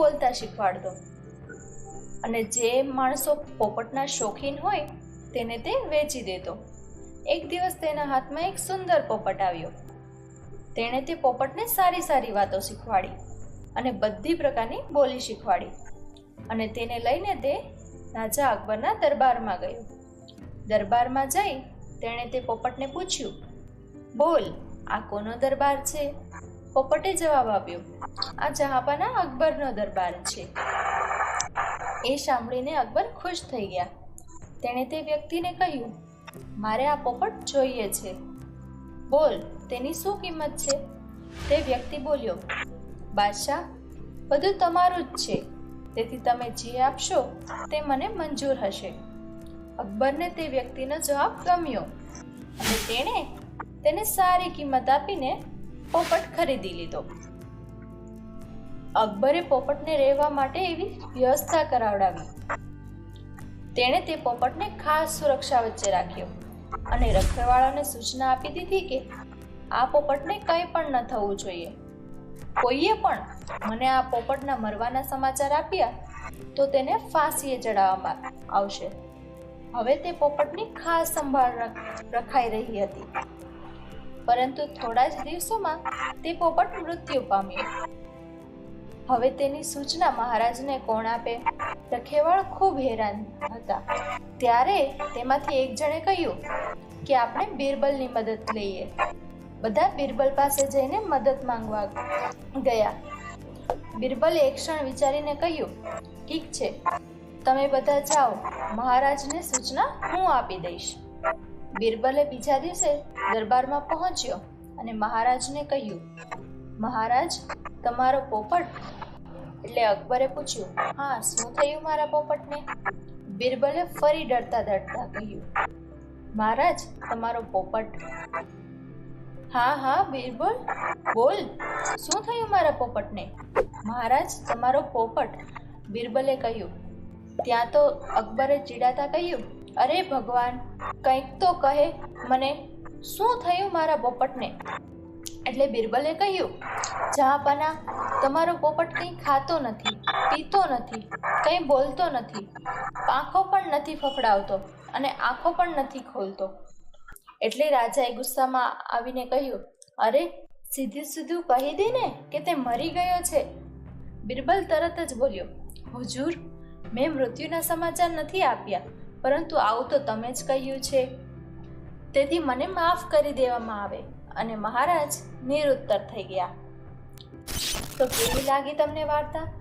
બોલતા શીખવાડતો. અને જે માણસો પોપટના શોખીન હોય, તેને તે વેચી દેતો. એક દિવસ તેના હાથમાં એક સુંદર પોપટ આવ્યો. તેણે તે પોપટને સારી સારી વાતો શીખવાડી અને બધી પ્રકારની બોલી શીખવાડી. અને તેને લઈને તે રાજા અકબરના દરબારમાં ગયો. દરબારમાં જઈ તેણે તે પોપટને પૂછ્યું, બોલ, આ કોનો દરબાર છે? પોપટે જવાબ આપ્યો, આ જહાપાના અકબરનો દરબાર છે. એ સાંભળીને અકબર ખુશ થઈ ગયા. તેણે તે વ્યક્તિને કહ્યું, મારે આ પોપટ જોઈએ છે. બોલ, તેની શું કિંમત છે? તે વ્યક્તિ બોલ્યો, બાદશાહ, બધું તમારું જ છે. તેથી તમે જે આપશો તે મને મંજૂર હશે. અકબરને તે વ્યક્તિનો જવાબ ગમ્યો અને તેણે તેને સારી કિંમત આપીને પોપટ ખરીદી લીધો. અકબરે પોપટને રહેવા માટે એવી વ્યવસ્થા કરાવડાવી. તેણે તે પોપટને ખાસ સુરક્ષા વચ્ચે રાખ્યો અને રખડવાળાને સૂચના આપી દીધી કે આ પોપટને કંઈ પણ ન થવું જોઈએ. કોઈએ પણ મને આ પોપટના મરવાના સમાચાર આપ્યા તો તેને ફાંસીએ ચડાવવામાં આવશે. હવે તે પોપટની ખાસ સંભાળ રખાઈ રહી હતી. પરંતુ થોડા જ દિવસોમાં તે પોપટ મૃત્યુ પામ્યો. હવે તેની સૂચના મહારાજને કોણ આપે? રખેવાળ ખૂબ હેરાન હતા. ત્યારે તેમાંથી એક જણે કહ્યું કે આપણે બિરબલની મદદ લઈએ. બધા બિરબલ પાસે જઈને મદદ માંગવા ગયા. બિરબલે એક ક્ષણ વિચારીને કહ્યું, ઠીક છે. તમે બધા જાઓ. મહારાજને સૂચના હું આપી દઈશ. બિરબલે બીજા દિવસે દરબારમાં પહોંચ્યો અને મહારાજને કહ્યું, મહારાજ, તમારો પોપટ? એટલે અકબરે પૂછ્યું, હા, શું થયું મારા પોપટને? બિરબલે ફરી ડરતા ડરતા કહ્યું, મહારાજ, તમારો પોપટ. હા હા, બિરબલ, બોલ, શું થયું મારા પોપટને? મહારાજ, તમારો પોપટ. બિરબલે કહ્યું, ત્યાં તો અકબરે ચીડાતા કહ્યું અરે ભગવાન, કંઈક તો કહે. મને, શું થયું મારા પોપટને? એટલે બિરબલે કહ્યું જાપાના તમારો પોપટ કંઈ ખાતો નથી, પીતો નથી, કંઈ બોલતો નથી, પાંખો પણ નથી ફફડાવતો અને આંખો પણ નથી ખોલતો. એટલે રાજાએ ગુસ્સામાં આવીને કહ્યું, અરે, સીધું સીધું કહી દે ને કે તે મરી ગયો છે. બિરબલ તરત જ બોલ્યો, હુજુર, મેં મૃત્યુના સમાચાર નથી આપ્યા. પરંતુ આવું તો તમે જ કહ્યું છે. તેથી મને માફ કરી દેવામાં આવે અને મહારાજ નિરુત્તર થઈ ગયા. તો કેવી લાગી તમને વાર્તા?